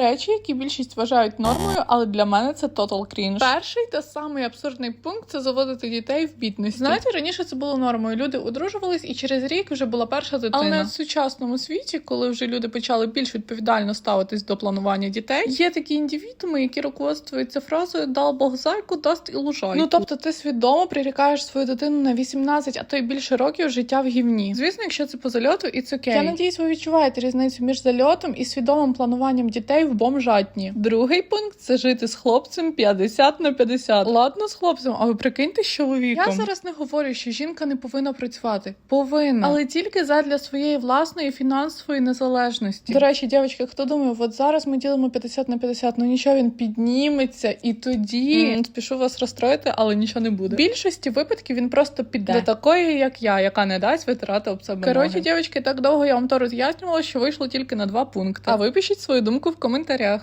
Речі, які більшість вважають нормою, але для мене це total cringe. Перший та самий абсурдний пункт це заводити дітей в бідності. Знаєте, раніше це було нормою. Люди одружувались, і через рік вже була перша дитина. Але в сучасному світі, коли вже люди почали більш відповідально ставитись до планування дітей, є такі індивідуми, які руководствуються фразою дал Бог зайку, дасть і лужайку. Ну тобто, ти свідомо прирікаєш свою дитину на 18, а то й більше років життя в гівні. Звісно, якщо це по зальоту, і це окей. Я надіюсь, ви відчуваєте різницю між зальотом і свідомим плануванням дітей в бомжатні. Другий пункт це жити з хлопцем 50 на 50. Ладно, з хлопцем, а ви прикиньте з чоловіком. Я зараз не говорю, що жінка не повинна працювати. Повинна, але тільки задля своєї власної фінансової незалежності. До речі, дівчатки, хто думає, от зараз ми ділимо 50 на 50, ну нічого він підніметься, і тоді М, спішу вас розстроїти, але нічого не буде. В більшості випадків він просто піде до такої, як я, яка не дасть витирати об себе. Коротше, дівчатки, так довго я вам то роз'яснювала, що вийшло тільки на два пункти. А ви пишіть свою думку в коментарях.